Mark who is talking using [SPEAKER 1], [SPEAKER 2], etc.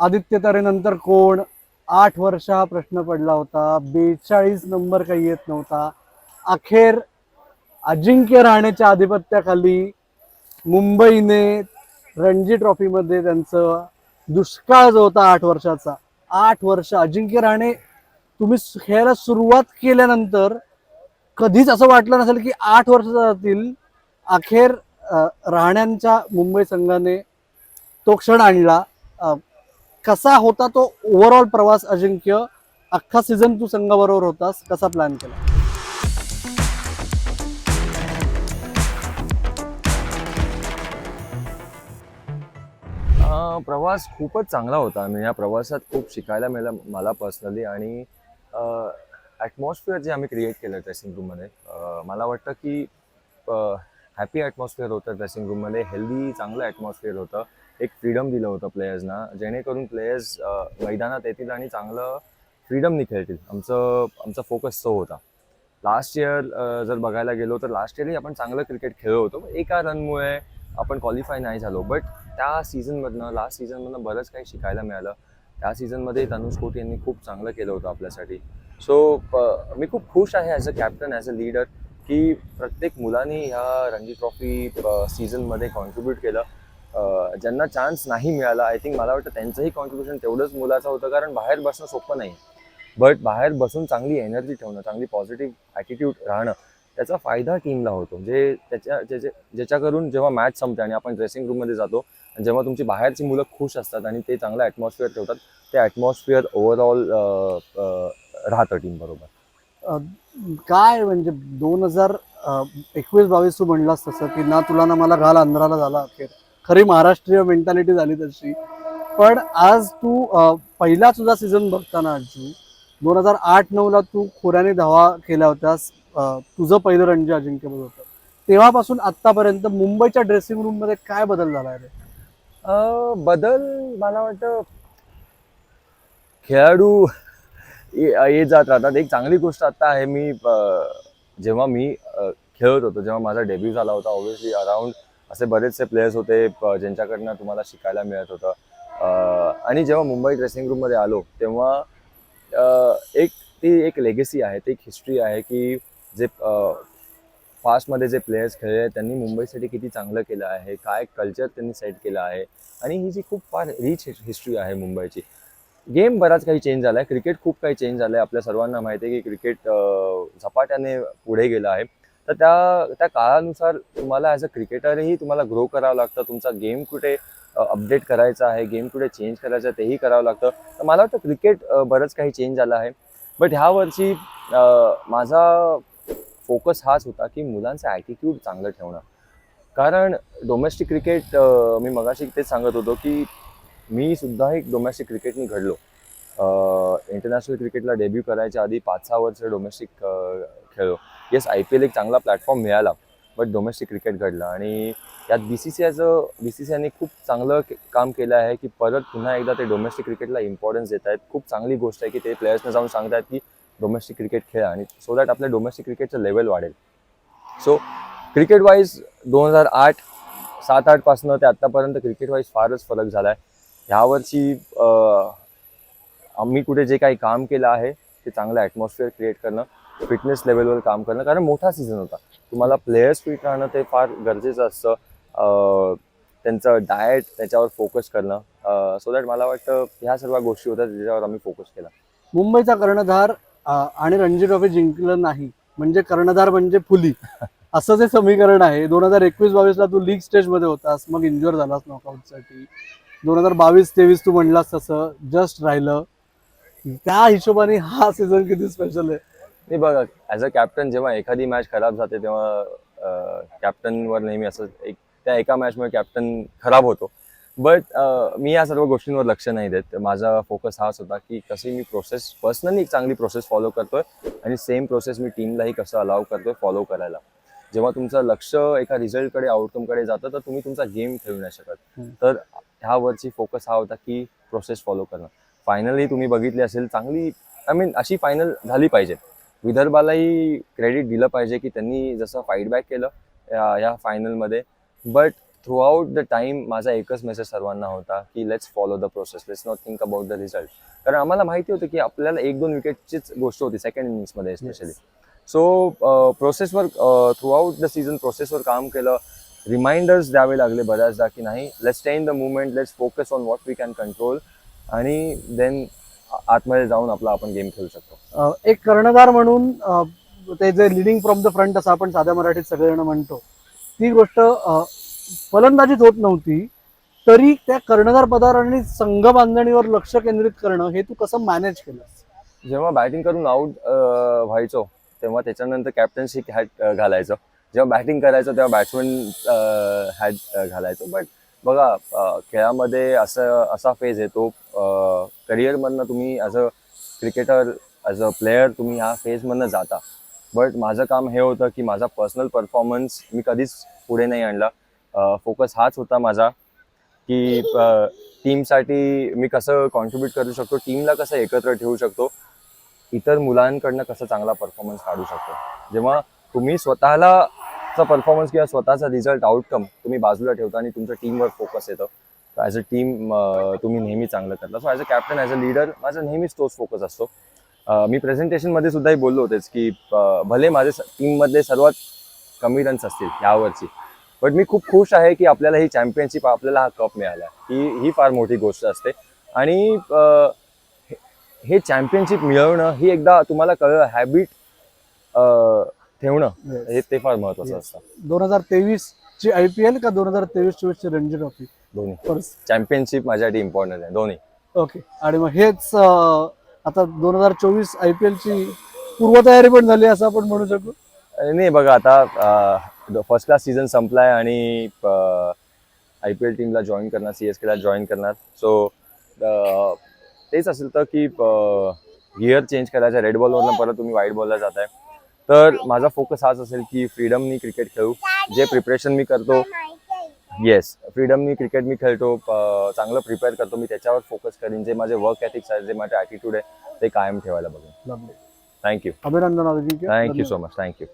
[SPEAKER 1] आदित्य तारेनंतर कोण? आठ वर्ष हा प्रश्न पडला होता. बेचाळीस नंबर काही येत नव्हता. अखेर अजिंक्य राहण्याच्या आधिपत्याखाली मुंबईने रणजी ट्रॉफीमध्ये त्यांचं दुष्काळ जो होता आठ वर्षाचा आठ वर्ष अजिंक्य राहणे तुम्ही खेळायला सुरुवात केल्यानंतर कधीच असं वाटलं नसेल की आठ वर्ष जातील. अखेर राहण्यांच्या मुंबई संघाने तो क्षण आणला. कसा होता तो ओव्हरऑल प्रवास अजिंक्य? अख्खा सीझन तू संघाबरोबर होतास कसा प्लॅन केला?
[SPEAKER 2] अं, प्रवास खूपच चांगला होता. आणि या प्रवासात खूप शिकायला मिळालं मला पर्सनली आणि ॲटमॉस्फिअर जे आम्ही क्रिएट केलं ड्रेसिंग रूममध्ये अं, मला वाटतं की हॅपी ॲटमॉस्फिअर होतं ड्रेसिंग रूममध्ये हेल्दी चांगलं ॲटमॉस्फिअर होतं. एक फ्रीडम दिलं होतं प्लेयर्सना जेणेकरून प्लेयर्स मैदानात येतील आणि चांगलं फ्रीडमनी खेळतील आमचं आमचा फोकस तो होता. लास्ट इयर जर बघायला गेलो तर लास्ट इयरही आपण चांगलं क्रिकेट खेळलो होतो. एका रनमुळे आपण क्वालिफाय नाही झालो. बट त्या सीझनमधनं लास्ट सीझनमधनं बरंच काही शिकायला मिळालं. त्या सीझनमध्ये तनुष कोटी यांनी खूप चांगलं केलं होतं आपल्यासाठी. सो मी खूप खुश आहे as a captain as a leader की प्रत्येक मुलांनी ह्या रणजी ट्रॉफी सीझनमध्ये कॉन्ट्रीब्यूट केलं. ज्यांना चान्स नाही मिळाला आय थिंक मला वाटतं त्यांचंही कॉन्ट्रीब्युशन तेवढंच मुलाचं होतं कारण बाहेर बसणं सोपं नाही. बट बाहेर बसून चांगली एनर्जी ठेवणं चांगली पॉझिटिव्ह ॲटिट्यूड राहणं त्याचा फायदा टीमला होतो. जे त्याच्या ज्याच्या ज्याच्याकरून जेव्हा मॅच संपते आणि आपण ड्रेसिंग रूममध्ये जातो आणि जेव्हा तुमची बाहेरची मुलं खुश असतात आणि ते चांगलं ॲटमॉस्फिअर ठेवतात ते ॲटमॉस्फिअर ओव्हरऑल राहतं टीम बरोबर.
[SPEAKER 1] काय म्हणजे दोन हजार एकवीस बावीस तू म्हणलास तसं की ना तुला ना मला घाल अंधाराला झाला अखेर. खरी महाराष्ट्रीय मेंटॅलिटी झाली तशी पण आज तू पहिला तुझा सीझन बघताना अर्जू दोन हजार आठ नऊला तू खोऱ्याने धावा केल्या होत्यास. तुझं पहिलं रणजी अजिंक्यपद होतं. तेव्हापासून आत्तापर्यंत मुंबईच्या ड्रेसिंग रूममध्ये काय बदल झाला रे?
[SPEAKER 2] बदल मला वाटतं खेळाडू ये ये जात राहतात. एक चांगली गोष्ट आता आहे मी जेव्हा मी खेळत होतो जेव्हा माझा डेब्यू झाला होता ऑब्व्हियसली अराउंड असे बरेचसे प्लेयर्स होते प- ज्यांच्याकडनं तुम्हाला शिकायला मिळत होतं. आणि जेव्हा मुंबई ड्रेसिंग रूममध्ये आलो तेव्हा एक ती एक लेगेसी आहे ती एक हिस्ट्री आहे की जे फास्टमध्ये जे प्लेयर्स खेळले त्यांनी मुंबईसाठी किती चांगलं केलं आहे काय कल्चर त्यांनी सेट केलं आहे आणि ही जी खूप फार रिच हिस्ट्री आहे मुंबईची. गेम बराच काही चेंज झाला आहे क्रिकेट खूप काही चेंज झालं आहे आपल्या सर्वांना माहिती आहे की क्रिकेट झपाट्याने पुढे गेलं आहे. तर त्या त्या काळानुसार तुम्हाला ॲज अ क्रिकेटरही तुम्हाला ग्रो करावं लागतं. तुमचा गेम कुठे अपडेट करायचा आहे गेम कुठे चेंज करायचं आहे तेही करावं लागतं. तर मला वाटतं क्रिकेट बरंच काही चेंज झालं आहे. बट ह्या वर्षी माझा फोकस हाच होता की मुलांचं ॲटिट्यूड चांगलं ठेवणं. कारण डोमेस्टिक क्रिकेट मी मगाशी तेच सांगत होतो की मी सुद्धा एक डोमेस्टिक क्रिकेटनी घडलो इंटरनॅशनल क्रिकेटला डेब्यू करायच्या आधी पाच सहा वर्ष डोमेस्टिक खेळलो. येस आय पी एल एक चांगला प्लॅटफॉर्म मिळाला बट डोमेस्टिक क्रिकेट घडलं. आणि यात बी सी सी आयचं बी सी सी आयने खूप चांगलं काम केलं आहे की परत पुन्हा एकदा ते डोमेस्टिक क्रिकेटला इम्पॉर्टन्स देत आहेत. खूप चांगली गोष्ट आहे की ते प्लेयर्सना जाऊन सांगतात की डोमेस्टिक क्रिकेट खेळा आणि सो दॅट आपल्या डोमेस्टिक क्रिकेटचं लेवल वाढेल. सो क्रिकेट वाईज दोन हजार आठ सात आठपासनं ते आत्तापर्यंत क्रिकेट वाईज फारच फरक झाला आहे ह्यावर्षी आम्ही कुठे जे काही काम केलं आहे ते चांगलं ॲटमॉस्फिअर क्रिएट करणं. फिटनेस लेवलवर काम करणं कारण मोठा सीझन होता. तुम्हाला प्लेयर्स फिट राहणं ते फार गरजेचं असतं. त्यांचं डाएट त्याच्यावर फोकस करणं. सो दॅट मला वाटतं ह्या सर्व गोष्टी होत्या ज्याच्यावर आम्ही फोकस केला.
[SPEAKER 1] मुंबईचा कर्णधार आणि रणजी ट्रॉफी जिंकलं नाही म्हणजे कर्णधार म्हणजे फुली. असं जे समीकरण आहे दोन हजार एकवीस बावीसला तू लीग स्टेजमध्ये होतास मग इंजुअर झालास नॉकआउटसाठी दोन हजार बावीस तेवीस तू म्हणलास तसं जस्ट राहिलं. त्या हिशोबाने हा सीझन किती स्पेशल आहे?
[SPEAKER 2] नाही बघा ॲज अ कॅप्टन जेव्हा एखादी मॅच खराब जाते तेव्हा कॅप्टनवर नेहमी असं एक त्या एका मॅचमुळे कॅप्टन खराब होतो. बट मी या सर्व गोष्टींवर लक्ष नाही देत. माझा फोकस हाच होता की कशी मी प्रोसेस पर्सनली एक चांगली प्रोसेस फॉलो करतोय आणि सेम प्रोसेस मी टीमलाही कसं अलाव करतोय फॉलो करायला. जेव्हा तुमचं लक्ष एका रिझल्टकडे आउटकमकडे जातं तर तुम्ही तुमचा गेम खेळू नाही शकत. तर ह्या वरची फोकस हा होता की प्रोसेस फॉलो करणं. फायनली तुम्ही बघितली असेल चांगली आय मीन अशी फायनल झाली पाहिजे. विदर्भालाही क्रेडिट दिलं पाहिजे की त्यांनी जसं फाईट बॅक केलं या या फायनलमध्ये but throughout the time माझा एकच मेसेज सर्वांना होता की let's follow the process let's not think about the result कारण आम्हाला माहिती होतं की आपल्याला एक दोन विकेटचीच गोष्ट होती सेकंड इनिंग्समध्ये स्पेशली सो प्रोसेसवर थ्रू आउट द सीझन प्रोसेसवर काम केलं. रिमाइंडर्स द्यावे लागले बऱ्याचदा की नाही let's stay in the movement let's focus on what we can control आणि देन आतमध्ये जाऊन आपला आपण गेम खेळू शकतो.
[SPEAKER 1] एक कर्णधार म्हणून ते जे लिडिंग फ्रॉम द फ्रंट असं आपण साध्या मराठीत सगळेजण म्हणतो. ती गोष्ट अ, फलंदाजीत होत नव्हती तरी त्या कर्णधार पदावर आणि संघ बांधणीवर लक्ष केंद्रित करणं हे तू कसं मॅनेज केलं
[SPEAKER 2] जेव्हा बॅटिंग करून आउट व्हायचो तेव्हा त्याच्यानंतर कॅप्टन्सी हॅट घालायचो. जेव्हा बॅटिंग करायचो तेव्हा बॅट्समन हॅट घालायचो. बट बघा खेळामध्ये असं असा फेज येतो करिअरमधनं तुम्ही as a cricketer as a player तुम्ही ह्या फेजमधनं जाता. बट माझं काम हे होतं की माझा पर्सनल परफॉर्मन्स मी कधीच पुढे नाही आणला. फोकस हाच होता माझा की टीमसाठी मी कसं कॉन्ट्रीब्यूट करू शकतो टीमला कसं एकत्र ठेवू शकतो इतर मुलांकडनं कसं चांगला परफॉर्मन्स काढू शकतो. जेव्हा तुम्ही स्वतःला चा परफॉर्मन्स किंवा स्वतःचा रिझल्ट आउटकम तुम्ही बाजूला ठेवता आणि तुमच्या टीमवर फोकस येतं. ॲज अ टीम तुम्ही नेहमी चांगलं करता. So as a captain as a leader माझा नेहमीच तोच फोकस असतो. मी प्रेझेंटेशनमध्ये सुद्धाही बोललो होतेच की भले माझे टीममधले सर्वात कमी रन्स असतील यावरची बट मी खूप खुश आहे की आपल्याला ही चॅम्पियनशिप आपल्याला हा कप मिळाला. ही ही फार मोठी गोष्ट असते. आणि हे- हे चॅम्पियनशिप मिळवणं ही एकदा तुम्हाला कळलं हॅबिट ठेवणं हे ते फार महत्वाचं. असतं.
[SPEAKER 1] दोन हजार तेवीस ची आय पी एल का दोन हजार तेवीस चोवीस ची रणजी ट्रॉफी?
[SPEAKER 2] दोन्ही. चॅम्पियनशिप माझ्यासाठी इम्पॉर्टंट आहे दोन्ही.
[SPEAKER 1] ओके आणि मग हेच आता दोन हजार चोवीस आय पी एलची पूर्वतयारी पण झाली असं आपण म्हणू शकू?
[SPEAKER 2] नाही बघा आता फर्स्ट क्लास सीझन संपलाय आणि आय पी एल टीमला जॉईन करणार सी एस केला जॉईन करणार. सो तेच असेल तर की गिअर चेंज करायचं रेड बॉलवरनं परत तुम्ही व्हाईट बॉलला जाताय. तर माझा फोकस हाच असेल की फ्रीडमनी क्रिकेट खेळू. जे प्रिपरेशन मी करतो येस फ्रीडमनी क्रिकेट मी खेळतो चांगलं प्रिपेअर करतो मी त्याच्यावर फोकस करीन. जे माझे वर्क एथिक्स आहेत जे माझे ॲटिट्यूड आहे ते कायम ठेवायला बघेन. थँक्यू
[SPEAKER 1] अभिनंदन
[SPEAKER 2] थँक्यू सो मच थँक्यू